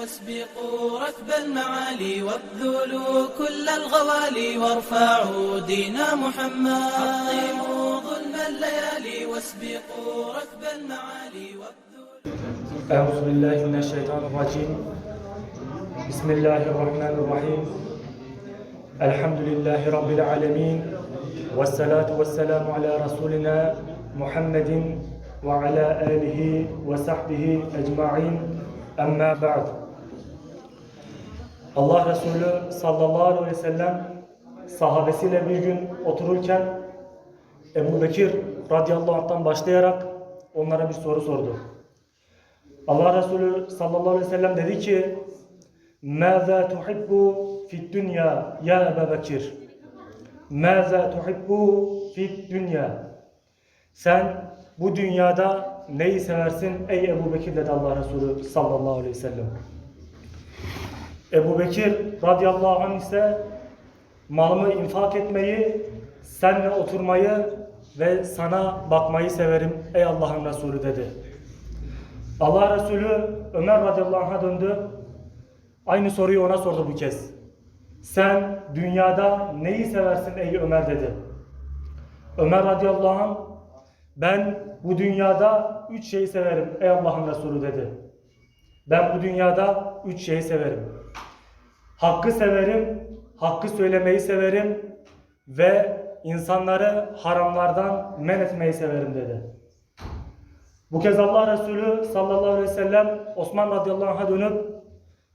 واسبقوا ركب المعالي وابذلوا كل الغوالي وارفعوا دين محمد. حطموا ظلم الليالي واسبقوا ركب المعالي وابذلوا أعوذ بالله من الشيطان الرجيم. بسم الله الرحمن الرحيم. الحمد لله رب العالمين والصلاة والسلام على رسولنا محمد وعلى آله وصحبه أجمعين. أما بعد Allah Resulü sallallahu aleyhi ve sellem sahabesiyle bir gün otururken Ebu Bekir radıyallahu anh'tan başlayarak onlara bir soru sordu. Allah Resulü sallallahu aleyhi ve sellem dedi ki ماذا تحب في الدنيا يا أبا بكر ماذا تحب في الدنيا Sen bu dünyada neyi seversin ey Ebu Bekir dedi Allah Resulü sallallahu aleyhi ve sellem. Ebu Bekir radıyallahu anh ise malımı infak etmeyi, senle oturmayı ve sana bakmayı severim ey Allah'ın Resulü dedi. Allah Resulü Ömer radıyallahu anh'a döndü. Aynı soruyu ona sordu bu kez. Sen dünyada neyi seversin ey Ömer dedi. Ömer radıyallahu anh ben bu dünyada üç şeyi severim ey Allah'ın Resulü dedi. Ben bu dünyada üç şeyi severim. Hakkı severim, hakkı söylemeyi severim ve insanları haramlardan men etmeyi severim dedi. Bu kez Allah Resulü sallallahu aleyhi ve sellem Osman radıyallahu anh'a dönüp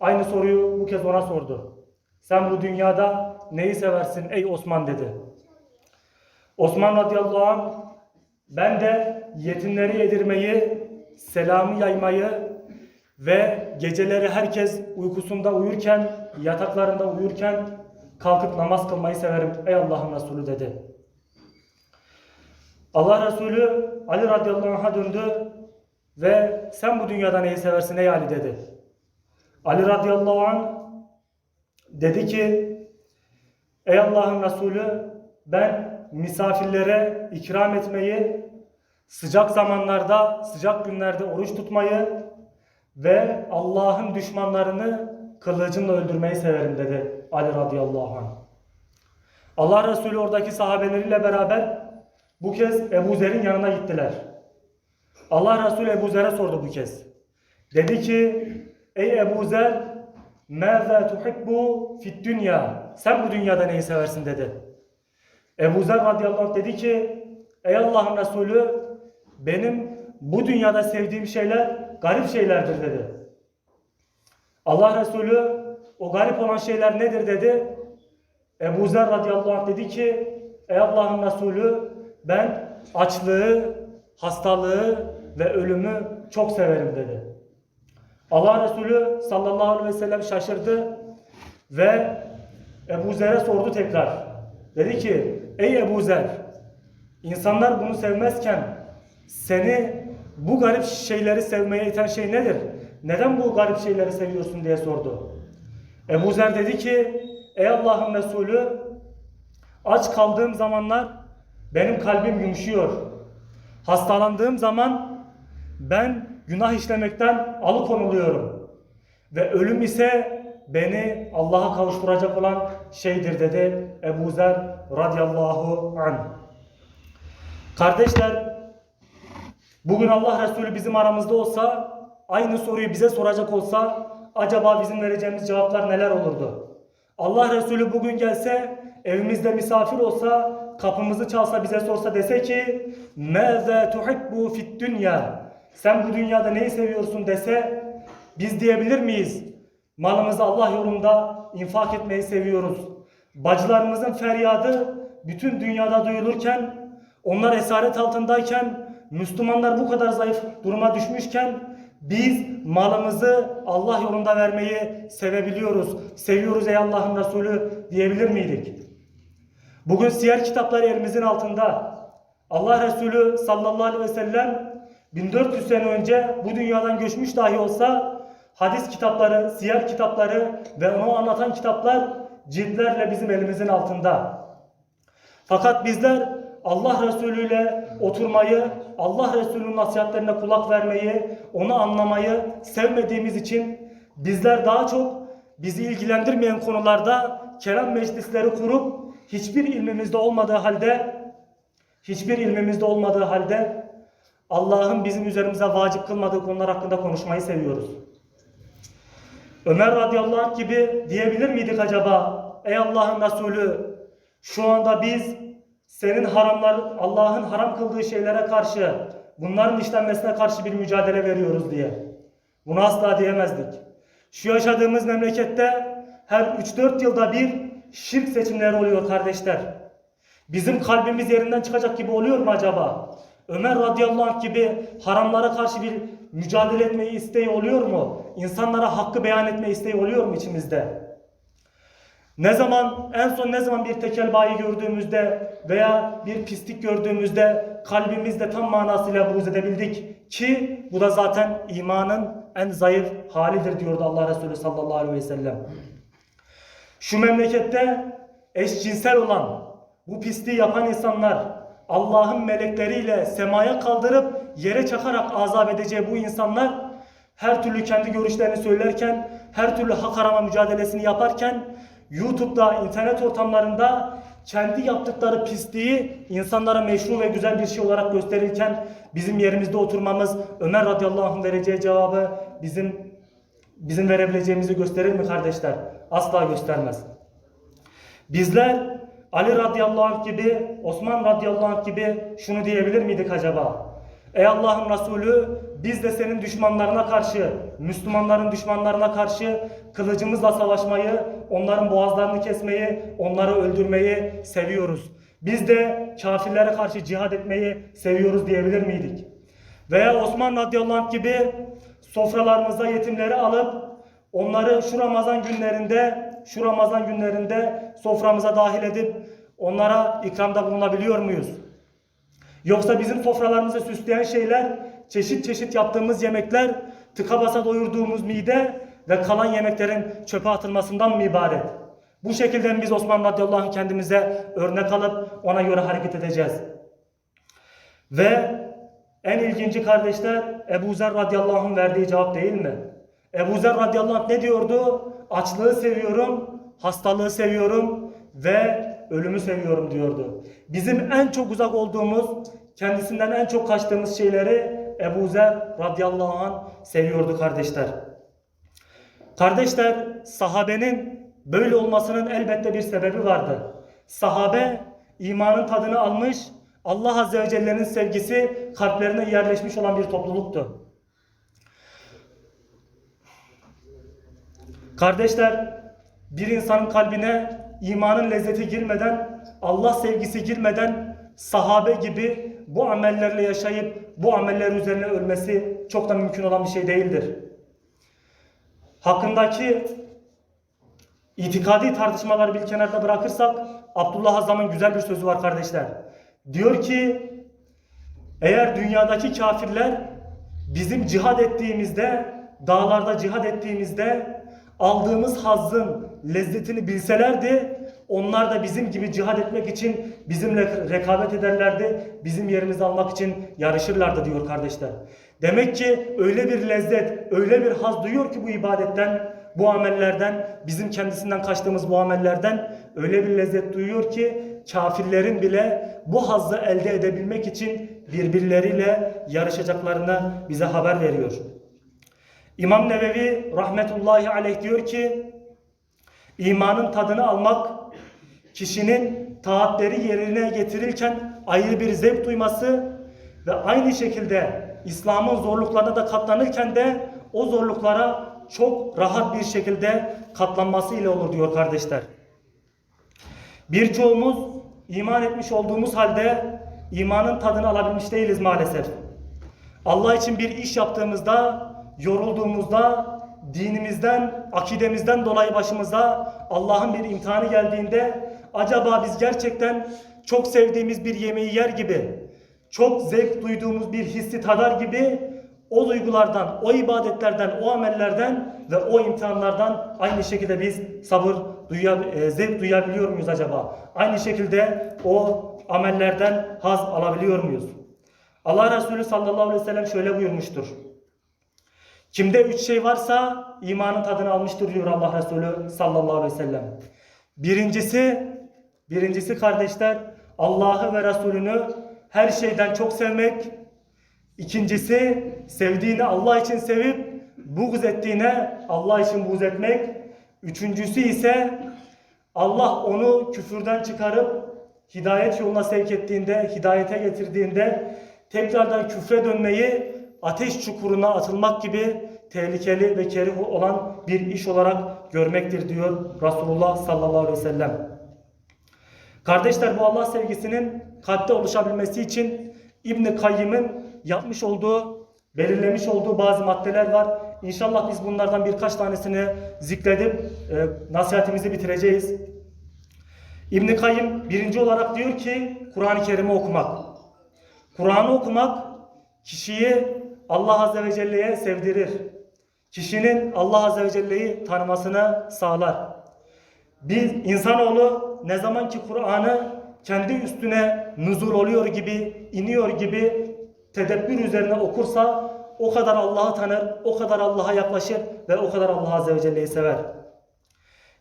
aynı soruyu bu kez ona sordu. Sen bu dünyada neyi seversin ey Osman dedi. Osman radıyallahu anh ben de yetimleri yedirmeyi, selamı yaymayı ve geceleri herkes uykusunda uyurken, yataklarında uyurken kalkıp namaz kılmayı severim ey Allah'ın Resulü dedi. Allah Resulü Ali radıyallahu anh'a döndü ve sen bu dünyada neyi seversin ey Ali dedi. Ali radıyallahu anh dedi ki ey Allah'ın Resulü ben misafirlere ikram etmeyi, sıcak zamanlarda, sıcak günlerde oruç tutmayı ve Allah'ın düşmanlarını kılıcımla öldürmeyi severim dedi Ali radıyallahu anh. Allah Resulü oradaki sahabeleriyle beraber bu kez Ebu Zer'in yanına gittiler. Allah Resulü Ebu Zer'e sordu bu kez. Dedi ki ey Ebu Zer ماذا tuhibbu fid dünya sen bu dünyada neyi seversin dedi. Ebu Zer radıyallahu anh dedi ki ey Allah'ın Resulü benim bu dünyada sevdiğim şeyler garip şeylerdir dedi. Allah Resulü o garip olan şeyler nedir dedi. Ebu Zer radıyallahu anh dedi ki ey Allah'ın Resulü ben açlığı, hastalığı ve ölümü çok severim dedi. Allah Resulü sallallahu aleyhi ve sellem şaşırdı ve Ebu Zer'e sordu tekrar. Dedi ki ey Ebu Zer insanlar bunu sevmezken seni bu garip şeyleri sevmeye iten şey nedir? Neden bu garip şeyleri seviyorsun diye sordu. Ebu Zer dedi ki ey Allah'ın Resulü aç kaldığım zamanlar benim kalbim yumuşuyor. Hastalandığım zaman ben günah işlemekten alıkonuluyorum. Ve ölüm ise beni Allah'a kavuşturacak olan şeydir dedi Ebu Zer radıyallahu anh. Kardeşler bugün Allah Resulü bizim aramızda olsa aynı soruyu bize soracak olsa acaba bizim vereceğimiz cevaplar neler olurdu? Allah Resulü bugün gelse evimizde misafir olsa kapımızı çalsa bize sorsa dese ki مَاذَا تُحِبُّ فِي dünya Sen bu dünyada neyi seviyorsun dese biz diyebilir miyiz? Malımızı Allah yolunda infak etmeyi seviyoruz. Bacılarımızın feryadı bütün dünyada duyulurken onlar esaret altındayken Müslümanlar bu kadar zayıf duruma düşmüşken biz malımızı Allah yolunda vermeyi sevebiliyoruz. Seviyoruz ey Allah'ın Resulü diyebilir miydik? Bugün siyer kitapları elimizin altında. Allah Resulü sallallahu aleyhi ve sellem 1400 sene önce bu dünyadan göçmüş dahi olsa hadis kitapları, siyer kitapları ve onu anlatan kitaplar ciltlerle bizim elimizin altında. Fakat bizler Allah Resulü ile oturmayı, Allah Resulü'nün nasihatlerine kulak vermeyi, onu anlamayı sevmediğimiz için Bizler daha çok bizi ilgilendirmeyen konularda kelam meclisleri kurup hiçbir ilmimizde olmadığı halde hiçbir ilmimizde olmadığı halde Allah'ın bizim üzerimize vacip kılmadığı konular hakkında konuşmayı seviyoruz. Ömer radıyallahu anh gibi diyebilir miydik acaba? Ey Allah'ın Resulü şu anda biz senin haramlar Allah'ın haram kıldığı şeylere karşı bunların işlenmesine karşı bir mücadele veriyoruz diye. Bunu asla diyemezdik. Şu yaşadığımız memlekette her 3-4 yılda bir şirk seçimleri oluyor kardeşler. Bizim kalbimiz yerinden çıkacak gibi oluyor mu acaba? Ömer radıyallahu anh gibi haramlara karşı bir mücadele etmeyi isteği oluyor mu? İnsanlara hakkı beyan etme isteği oluyor mu içimizde? Ne zaman en son ne zaman bir tekel bayi gördüğümüzde veya bir pislik gördüğümüzde kalbimizde tam manasıyla buğz edebildik ki bu da zaten imanın en zayıf halidir diyordu Allah Resulü sallallahu aleyhi ve sellem. Şu memlekette eşcinsel olan bu pisliği yapan insanlar Allah'ın melekleriyle semaya kaldırıp yere çakarak azap edeceği bu insanlar her türlü kendi görüşlerini söylerken, her türlü hak arama mücadelesini yaparken YouTube'da, internet ortamlarında kendi yaptıkları pisliği insanlara meşru ve güzel bir şey olarak gösterirken bizim yerimizde oturmamız Ömer radıyallahu anh'ın vereceği cevabı bizim bizim verebileceğimizi gösterir mi kardeşler? Asla göstermez. Bizler Ali radıyallahu anh gibi, Osman radıyallahu anh gibi şunu diyebilir miydik acaba? Ey Allah'ın Resulü biz de senin düşmanlarına karşı, Müslümanların düşmanlarına karşı kılıcımızla savaşmayı, onların boğazlarını kesmeyi, onları öldürmeyi seviyoruz. Biz de kafirlere karşı cihad etmeyi seviyoruz diyebilir miydik? Veya Osman radıyallahu anh gibi sofralarımıza yetimleri alıp onları şu Ramazan günlerinde şu Ramazan günlerinde soframıza dahil edip onlara ikramda bulunabiliyor muyuz? Yoksa bizim sofralarımızı süsleyen şeyler, çeşit çeşit yaptığımız yemekler, tıka basa doyurduğumuz mide ve kalan yemeklerin çöpe atılmasından mı ibaret? Bu şekilde biz Osman radıyallahu anh kendimize örnek alıp ona göre hareket edeceğiz. Ve en ilginci kardeşler Ebu Zer radıyallahu anh verdiği cevap değil mi? Ebu Zer radıyallahu anh ne diyordu? Açlığı seviyorum, hastalığı seviyorum ve ölümü seviyorum diyordu. Bizim en çok uzak olduğumuz, kendisinden en çok kaçtığımız şeyleri Ebu Zer radıyallahu anh seviyordu kardeşler. Kardeşler, sahabenin böyle olmasının elbette bir sebebi vardı. Sahabe imanın tadını almış, Allah Azze ve Celle'nin sevgisi kalplerine yerleşmiş olan bir topluluktu. Kardeşler, bir insanın kalbine imanın lezzeti girmeden, Allah sevgisi girmeden sahabe gibi bu amellerle yaşayıp bu ameller üzerine ölmesi çok da mümkün olan bir şey değildir. Hakkındaki itikadi tartışmaları bir kenarda bırakırsak Abdullah Azam'ın güzel bir sözü var kardeşler. Diyor ki eğer dünyadaki kafirler bizim cihad ettiğimizde, dağlarda cihad ettiğimizde aldığımız hazzın lezzetini bilselerdi onlar da bizim gibi cihad etmek için bizimle rekabet ederlerdi. Bizim yerimizi almak için yarışırlardı diyor kardeşler. Demek ki öyle bir lezzet, öyle bir haz duyuyor ki bu ibadetten, bu amellerden, bizim kendisinden kaçtığımız bu amellerden öyle bir lezzet duyuyor ki kafirlerin bile bu hazzı elde edebilmek için birbirleriyle yarışacaklarını bize haber veriyor. İmam Nevevi rahmetullahi aleyh diyor ki imanın tadını almak kişinin taatleri yerine getirirken ayrı bir zevk duyması ve aynı şekilde İslam'ın zorluklarına da katlanırken de o zorluklara çok rahat bir şekilde katlanması ile olur diyor kardeşler. Birçoğumuz iman etmiş olduğumuz halde imanın tadını alabilmiş değiliz maalesef. Allah için bir iş yaptığımızda, yorulduğumuzda, dinimizden, akidemizden dolayı başımıza Allah'ın bir imtihanı geldiğinde acaba biz gerçekten çok sevdiğimiz bir yemeği yer gibi, çok zevk duyduğumuz bir hissi tadar gibi o duygulardan, o ibadetlerden, o amellerden ve o imtihanlardan aynı şekilde biz sabır, duya, e, zevk duyabiliyor muyuz acaba? Aynı şekilde o amellerden haz alabiliyor muyuz? Allah Resulü sallallahu aleyhi ve sellem şöyle buyurmuştur. Kimde üç şey varsa imanın tadını almıştır diyor Allah Resulü sallallahu aleyhi ve sellem. Birincisi, birincisi kardeşler Allah'ı ve Resulünü her şeyden çok sevmek. İkincisi sevdiğini Allah için sevip buğz ettiğine Allah için buğz etmek. Üçüncüsü ise Allah onu küfürden çıkarıp hidayet yoluna sevk ettiğinde, hidayete getirdiğinde tekrardan küfre dönmeyi ateş çukuruna atılmak gibi tehlikeli ve kerih olan bir iş olarak görmektir diyor Resulullah sallallahu aleyhi ve sellem. Kardeşler bu Allah sevgisinin kalpte oluşabilmesi için İbn Kayyım'ın yapmış olduğu, belirlemiş olduğu bazı maddeler var. İnşallah biz bunlardan birkaç tanesini zikredip e, nasihatimizi bitireceğiz. İbn Kayyım birinci olarak diyor ki Kur'an-ı Kerim'i okumak. Kur'an'ı okumak kişiyi Allah Azze ve Celle'ye sevdirir. Kişinin Allah Azze ve Celle'yi tanımasını sağlar. Bir insanoğlu ne zaman ki Kur'an'ı kendi üstüne nuzul oluyor gibi, iniyor gibi tedebbür üzerine okursa o kadar Allah'ı tanır, o kadar Allah'a yaklaşır ve o kadar Allah Azze ve Celle'yi sever.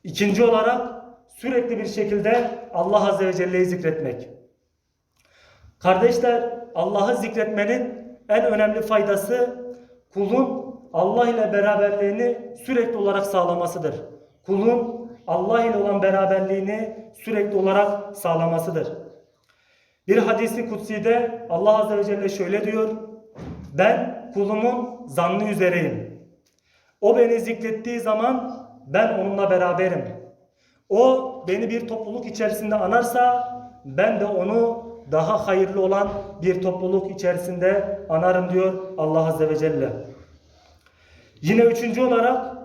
İkinci olarak sürekli bir şekilde Allah Azze ve Celle'yi zikretmek. Kardeşler Allah'ı zikretmenin en önemli faydası kulun Allah ile beraberliğini sürekli olarak sağlamasıdır. Kulun Allah ile olan beraberliğini sürekli olarak sağlamasıdır. Bir hadisi kutsi'de Allah Azze ve Celle şöyle diyor. Ben kulumun zannı üzereyim. O beni zikrettiği zaman ben onunla beraberim. O beni bir topluluk içerisinde anarsa ben de onu daha hayırlı olan bir topluluk içerisinde anarım diyor Allah Azze ve Celle. Yine üçüncü olarak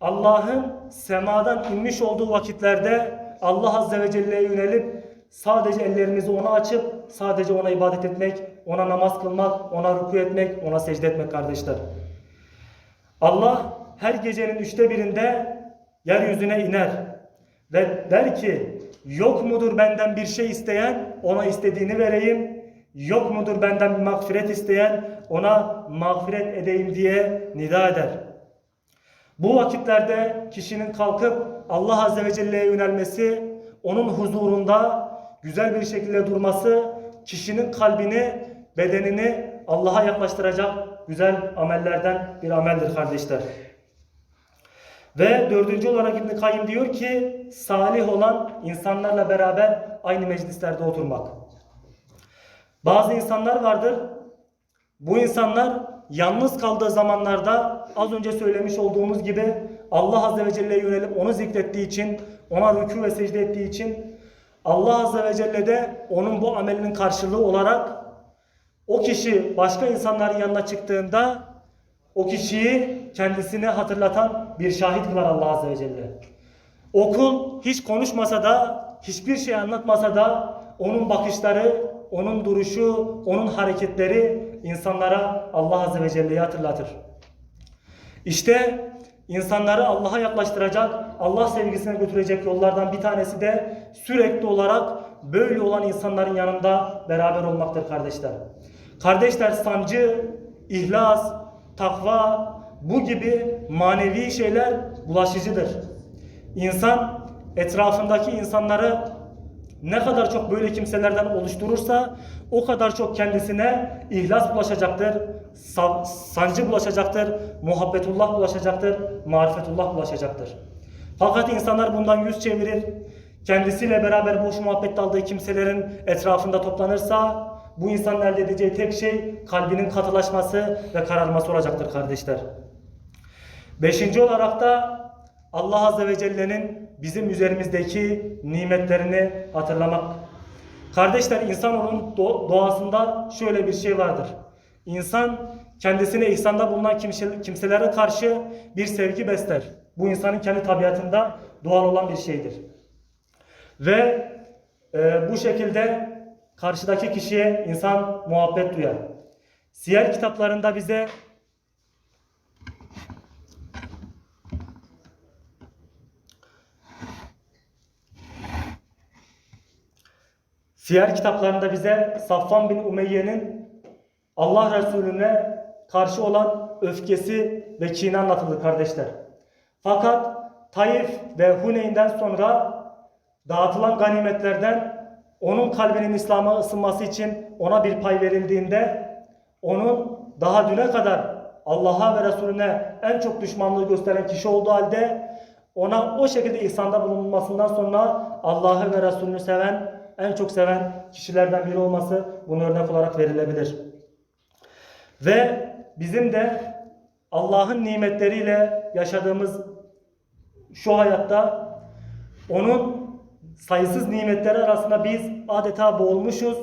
Allah'ın semadan inmiş olduğu vakitlerde Allah Azze ve Celle'ye yönelip sadece ellerimizi ona açıp sadece ona ibadet etmek, ona namaz kılmak, ona ruku etmek, ona secde etmek kardeşler. Allah her gecenin üçte birinde yeryüzüne iner ve der ki yok mudur benden bir şey isteyen ona istediğini vereyim yok mudur benden bir mağfiret isteyen ona mağfiret edeyim diye nida eder. Bu vakitlerde kişinin kalkıp Allah Azze ve Celle'ye yönelmesi, onun huzurunda güzel bir şekilde durması, kişinin kalbini, bedenini Allah'a yaklaştıracak güzel amellerden bir ameldir kardeşler. Ve dördüncü olarak İbn Kayyim diyor ki salih olan insanlarla beraber aynı meclislerde oturmak. Bazı insanlar vardır. Bu insanlar yalnız kaldığı zamanlarda az önce söylemiş olduğumuz gibi Allah Azze ve Celle'ye yönelip onu zikrettiği için, ona rükû ve secde ettiği için Allah Azze ve Celle de onun bu amelinin karşılığı olarak o kişi başka insanların yanına çıktığında o kişiyi kendisine hatırlatan bir şahit kılar Allah Azze ve Celle. Okul hiç konuşmasa da, hiçbir şey anlatmasa da onun bakışları, onun duruşu, onun hareketleri insanlara Allah Azze ve Celle'yi hatırlatır. İşte insanları Allah'a yaklaştıracak, Allah sevgisine götürecek yollardan bir tanesi de sürekli olarak böyle olan insanların yanında beraber olmaktır kardeşler. Kardeşler sancı, ihlas, takva bu gibi manevi şeyler bulaşıcıdır. İnsan etrafındaki insanları ne kadar çok böyle kimselerden oluşturursa o kadar çok kendisine ihlas bulaşacaktır, sa- sancı bulaşacaktır, muhabbetullah bulaşacaktır, marifetullah bulaşacaktır. Fakat insanlar bundan yüz çevirir, kendisiyle beraber boş muhabbet aldığı kimselerin etrafında toplanırsa bu insanın elde edeceği tek şey kalbinin katılaşması ve kararması olacaktır kardeşler. Beşinci olarak da Allah Azze ve Celle'nin bizim üzerimizdeki nimetlerini hatırlamak. Kardeşler insanoğlunun do- doğasında şöyle bir şey vardır. İnsan kendisine ihsanda bulunan kimse- kimselere karşı bir sevgi besler. Bu insanın kendi tabiatında doğal olan bir şeydir. Ve e, bu şekilde karşıdaki kişiye insan muhabbet duyar. Siyer kitaplarında bize Siyer kitaplarında bize Safvan bin Umeyye'nin Allah Resulüne karşı olan öfkesi ve kini anlatıldı kardeşler. Fakat Taif ve Huneyn'den sonra dağıtılan ganimetlerden onun kalbinin İslam'a ısınması için ona bir pay verildiğinde onun daha düne kadar Allah'a ve Resulüne en çok düşmanlığı gösteren kişi olduğu halde ona o şekilde ihsanda bulunmasından sonra Allah'ı ve Resulünü seven, en çok seven kişilerden biri olması bunu örnek olarak verilebilir. Ve bizim de Allah'ın nimetleriyle yaşadığımız şu hayatta onun sayısız nimetleri arasında biz adeta boğulmuşuz.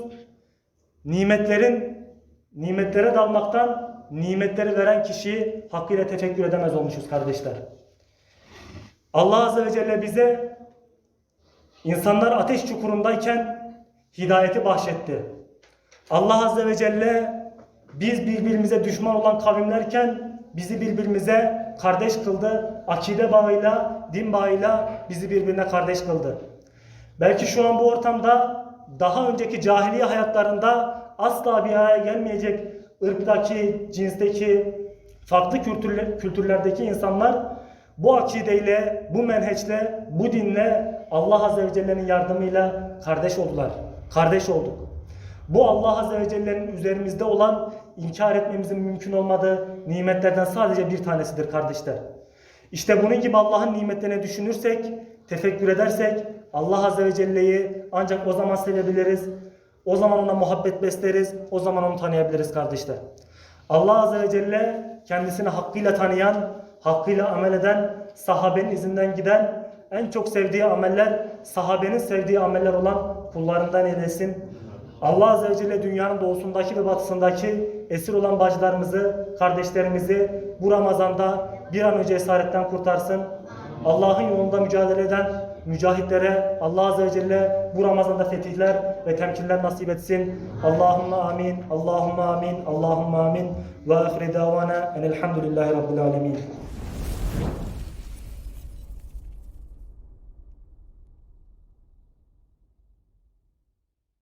Nimetlerin nimetlere dalmaktan nimetleri veren kişiyi hakkıyla tefekkür edemez olmuşuz kardeşler. Allah Azze ve Celle bize insanlar ateş çukurundayken hidayeti bahşetti. Allah Azze ve Celle biz birbirimize düşman olan kavimlerken bizi birbirimize kardeş kıldı. Akide bağıyla, din bağıyla bizi birbirine kardeş kıldı. Belki şu an bu ortamda daha önceki cahiliye hayatlarında asla bir araya gelmeyecek ırktaki, cinsteki, farklı kültürler, kültürlerdeki insanlar bu akideyle, bu menheçle, bu dinle Allah Azze ve Celle'nin yardımıyla kardeş oldular. Kardeş olduk. Bu Allah Azze ve Celle'nin üzerimizde olan inkar etmemizin mümkün olmadığı nimetlerden sadece bir tanesidir kardeşler. İşte bunun gibi Allah'ın nimetlerini düşünürsek, tefekkür edersek Allah Azze ve Celle'yi ancak o zaman sevebiliriz. O zaman ona muhabbet besleriz. O zaman onu tanıyabiliriz kardeşler. Allah Azze ve Celle kendisini hakkıyla tanıyan, hakkıyla amel eden, sahabenin izinden giden, en çok sevdiği ameller, sahabenin sevdiği ameller olan kullarından eylesin. Allah Azze ve Celle dünyanın doğusundaki ve batısındaki esir olan bacılarımızı, kardeşlerimizi bu Ramazan'da bir an önce esaretten kurtarsın. Allah'ın yolunda mücadele eden mücahitlere Allah Azze ve Celle bu Ramazan'da fetihler ve temkinler nasip etsin. Allahümme amin, Allahümme amin, Allahümme amin. Ve ahire davana enelhamdülillahi rabbil alemin. Thank you.